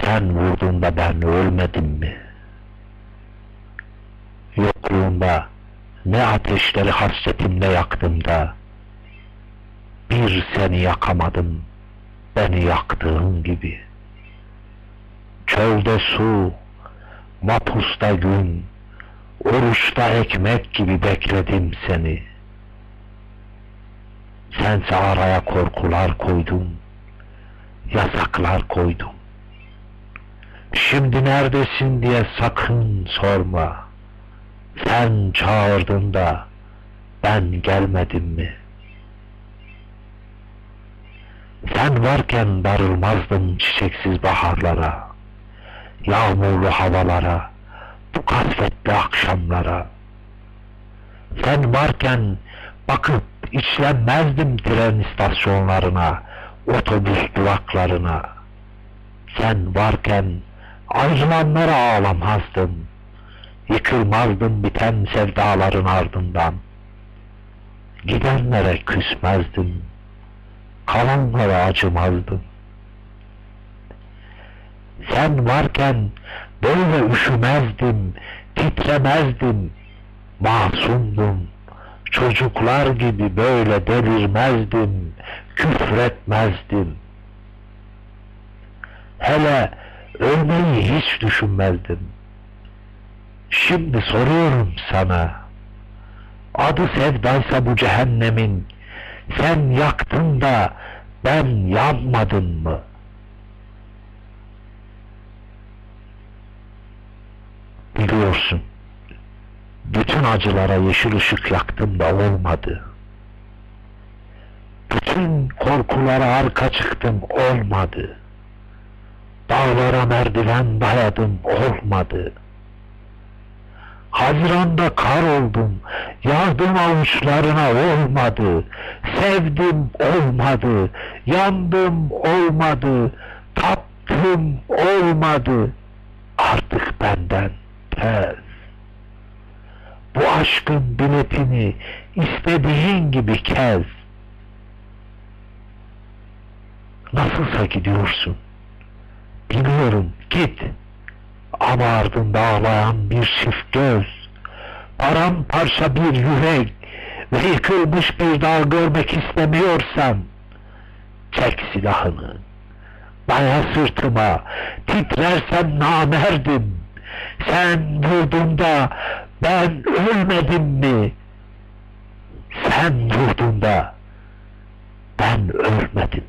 Sen vurduğunda ben ölmedim mi? Yokluğunda ne ateşleri hasretimle yaktım da bir seni yakamadım beni yaktığın gibi. Çölde su, mapusta gün, oruçta ekmek gibi bekledim seni. Sense araya korkular koydun, yasaklar koydun. Şimdi neredesin diye sakın sorma. Sen çağırdın da ben gelmedim mi? Sen varken darılmazdım çiçeksiz baharlara, yağmurlu havalara, bu kasvetli akşamlara. Sen varken bakıp içlenmezdim tren istasyonlarına, otobüs duraklarına. Sen varken ayrılanlara ağlamazdım. Yıkılmazdım biten sevdaların ardından. Gidenlere küsmezdim. Kalanlara acımazdım. Sen varken böyle üşümezdim, titremezdim. Masumdum. Çocuklar gibi böyle delirmezdim, küfretmezdim. Hele ölmeyi hiç düşünmezdim. Şimdi soruyorum sana. Adı sevdaysa bu cehennemin sen yaktın da ben yanmadın mı? Biliyorsun. Bütün acılara yeşil ışık yaktım da olmadı. Bütün korkulara arka çıktım olmadı. Dağlara merdiven dayadım olmadı. Haziranda kar oldum, yardım avuçlarına olmadı. Sevdim olmadı, yandım olmadı, tattım olmadı. Artık benden tez. Bu aşkın biletini istediğin gibi kez. Nasılsa gidiyorsun. Biliyorum git. Ama ardında ağlayan bir çift göz, paramparça bir yürek ve yıkılmış bir dağ görmek istemiyorsan, çek silahını, daya sırtıma, titrersem namerdim. Sen vurduğunda ben ölmedim mi? Sen vurduğunda ben ölmedim?